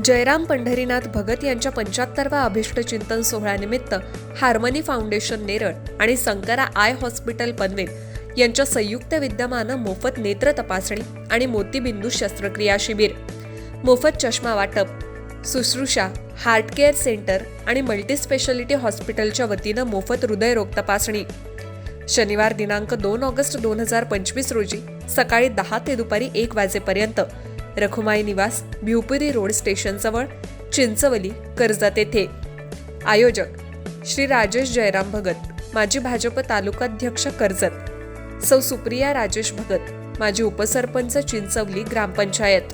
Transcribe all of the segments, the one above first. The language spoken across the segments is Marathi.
जयराम पंढरीनाथ भगत यांच्या पंच्याहत्तरव्या अभिष्टचिंतन सोहळ्यानिमित्त हार्मनी फाउंडेशन नेरळ आणि संकरा आय हॉस्पिटल पनवेल यांच्या संयुक्त विद्यमानं मोफत नेत्र तपासणी आणि मोतीबिंदू शस्त्रक्रिया शिबिर मोफत चष्मा वाटप सुश्रूषा हार्ट केअर सेंटर आणि मल्टीस्पेशालिटी हॉस्पिटलच्या वतीनं मोफत हृदयरोग तपासणी. शनिवार दिनांक दोन ऑगस्ट दोन हजार पंचवीस रोजी सकाळी दहा ते दुपारी एक वाजेपर्यंत रखुमाई निवास भिवपुरी रोड स्टेशनजवळ चिंचवली कर्जत येथे. आयोजक श्री राजेश जयराम भगत माजी भाजप तालुकाध्यक्ष कर्जत. सौ सुप्रिया राजेश भगत माजी उपसरपंच चिंचवली ग्रामपंचायत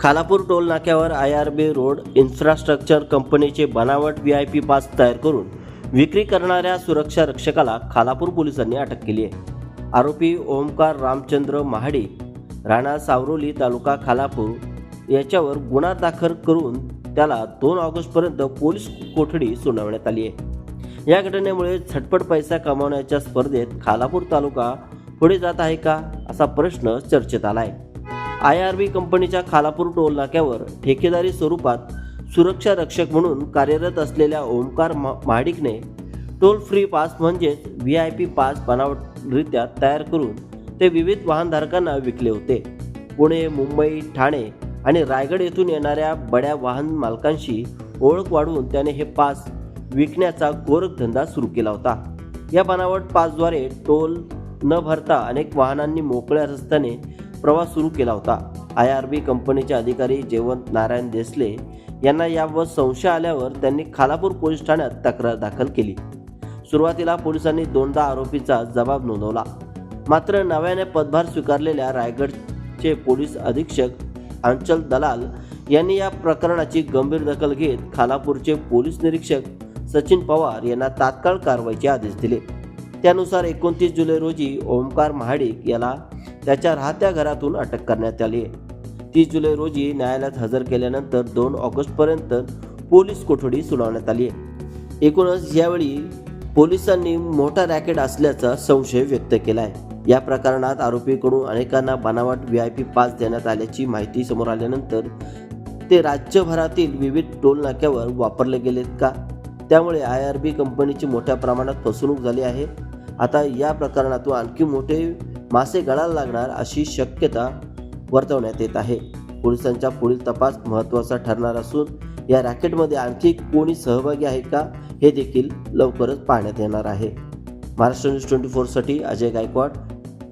खालापूर टोल नाक्यावर I R B road infrastructure कंपनीचे बनावट व्ही आय पी पास तयार करून विक्री करणाऱ्या सुरक्षा रक्षकाला खालापूर पोलिसांनी अटक केली आहे. आरोपी ओमकार रामचंद्र महाडी राणा सावरोली तालुका खालापूर याच्यावर गुन्हा दाखल करून त्याला दोन ऑगस्टपर्यंत पोलीस कोठडी सुनावण्यात आली आहे. या घटनेमुळे झटपट पैसा कमावण्याच्या स्पर्धेत खालापूर तालुका पुढे जात आहे का असा प्रश्न चर्चेत आला आहे आय आर बी कंपनीच्या खालापूर टोल नाक्यावर ठेकेदारी स्वरूपात सुरक्षा रक्षक म्हणून कार्यरत असलेल्या ओमकार मा- महाडिकने टोल फ्री पास म्हणजेच व्ही आय पी पास बनावटरित्या तयार करून ते विविध वाहनधारकांना विकले होते. पुणे मुंबई ठाणे आणि रायगड येथून येणाऱ्या बड्या वाहन मालकांशी ओळख वाढवून त्याने हे पास विकण्याचा गोरखधंदा सुरू केला होता. या बनावट पासद्वारे टोल न भरता अनेक वाहनांनी मोकळ्या रस्त्याने प्रवास सुरू केला होता. आय आर बी कंपनीचे अधिकारी जयवंत नारायण देसले यांना यावर संशय आल्यावर त्यांनी खालापूर पोलीस ठाण्यात तक्रार दाखल केली. सुरुवातीला पोलिसांनी दोनदा आरोपीचा जबाब नोंदवला. मात्र नव्याने पदभार स्वीकारलेल्या रायगडचे पोलीस अधीक्षक अंचल दलाल यांनी या प्रकरणाची गंभीर दखल घेत खालापूरचे पोलीस निरीक्षक सचिन पवार यांना तात्काळ कारवाईचे आदेश दिले. त्यानुसार एकोणतीस जुलै रोजी ओमकार महाडिक याला त्याच्या राहत्या घरातून अटक करण्यात आली आहे. तीस जुलै रोजी न्यायालयात हजर केल्यानंतर दोन ऑगस्टपर्यंत पोलीस कोठडी सुनावण्यात आली आहे. एकूणच यावेळी पोलिसांनी मोठा रॅकेट असल्याचा संशय व्यक्त केला आहे. या प्रकरणात आरोपीकडून अनेकांना बनावट व्ही आय पी पास देण्यात आल्याची माहिती समोर आल्यानंतर ते राज्यभरातील विविध टोल नाक्यावर वापरले गेलेत का? त्यामुळे आय आर बी कंपनीची मोठ्या प्रमाणात फसवणूक झाली आहे. आता या प्रकरणातून आणखी मोठे मासे गळायला लागणार अशी शक्यता वर्तवण्यात येत आहे. पोलिसांचा पुढील तपास महत्त्वाचा ठरणार असून या रॅकेटमध्ये आणखी कोणी सहभागी आहे का हे देखील लवकरच पाहण्यात येणार आहे. महाराष्ट्र न्यूज ट्वेंटी फोरसाठी अजय गायकवाड.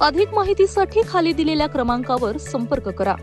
अधिक माहितीसाठी खाली दिलेल्या क्रमांकावर संपर्क करा.